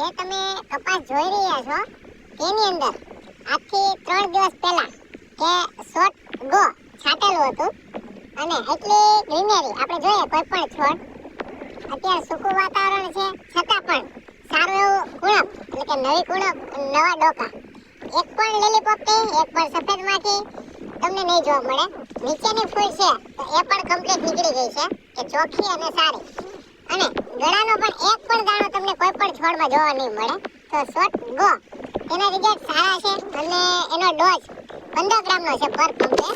જે તમે કપાસ જોઈ રહ્યા છો, તેની અંદર આજથી ત્રણ દિવસ પહેલા કે શોર્ટ ગો છાંટેલું હતું અને એટલી ગ્રીનરી આપણે જોઈએ કોઈ પણ છોડ, અત્યારે સૂકું વાતાવરણ છે, છતાં પણ સારું એવું કુણપ, એટલે કે નવી કુણપ, નવા ડોકા. એક પણ લીલી પોપટી એક પણ સફેદ માખી તમને નહીં જોવા મળે. નીચેની ફૂલ છે, તો એ પણ કમ્પ્લીટ નીકળી ગઈ છે કે ચોખ્ખી અને સારી. અને ગળાનો પણ એક પણ દાણો તમને કોઈ પણ છોડમાં જોવા નહીં મળે. તો શોર્ટ ગો એના રિઝલ્ટ સારા છે અને એનો ડોઝ પંદર ગ્રામનો છે પર પંપે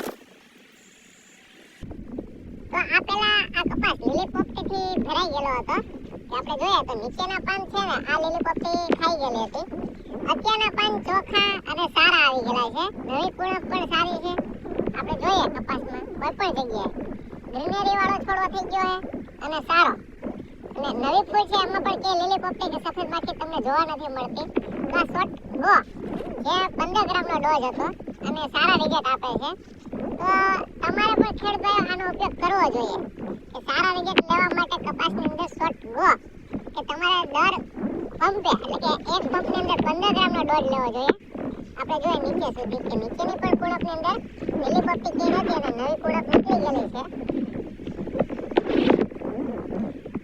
તો આ પેલા આ કપાસ લીલી પોપટીથી ભરાઈ ગયેલો હતો. કે આપણે જોયા તો નીચેના પાન છે ને, આ લીલી પોપટી ખાઈ ગયેલી હતી. અત્યારના પાન ચોખા અને સારા આવી ગયેલા છે. નવી કુણપ પણ સારી છે. આપણે જોઈએ કપાસમાં કોઈ પણ જગ્યાએ. ગ્રીનરી વાળો છોડવો થઈ ગયો છે અને સારો. અને નવી ફૂલ છે, એમાં પણ કે લીલી પોપટી કે સફેદ માખી તમને જોવા નથી મળતી. તો આ શોર્ટ ગો જે પંદર ગ્રામનો ડોઝ હતો અને સારા રિઝલ્ટ આપે છે. તો તમારે પણ ખેડૂતોએ આનો ઉપયોગ કરવો જોઈએ. કે સારા રિઝલ્ટ લેવા માટે કપાસની અંદર શોર્ટ ગો કે તમારે દર પંપે, એટલે કે એક પંપની અંદર પંદર ગ્રામનો ડોઝ લેવો જોઈએ. આપણે જોઈએ નીચે સુધી, કે નીચેની પણ કુળપની અંદર લીલી પોપટી કે નથી અને નવી કુળપ નીકળી ગયેલી છે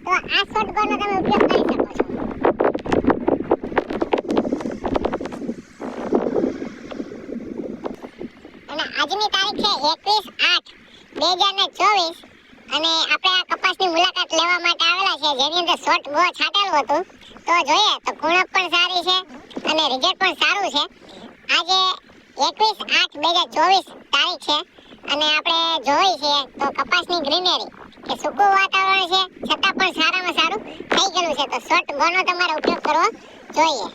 તો આ શોર્ટ તમે ઉપયોગ કરી શકો છો. અને આજની તારીખ છે એકવીસ આઠ બે હજાર ને ચોવીસ. અને આપણે આ કપાસની મુલાકાત લેવા માટે આવેલા છે, જેની અંદર શોર્ટ બહુ છાંટેલું હતું. તો જોઈએ, તો કુણપ પણ સારી છે અને રિઝલ્ટ પણ સારું છે. આજે એકવીસ આઠ બે હજાર ચોવીસ તારીખ છે. અને આપણે જોઈ છે તો કપાસની ગ્રીનરી, કે સૂકું વાતાવરણ છે, છતાં પણ સારામાં સારું થઈ ગયેલું છે. તો શોર્ટ ગોનો તમારે ઉપયોગ કરવો જોઈએ.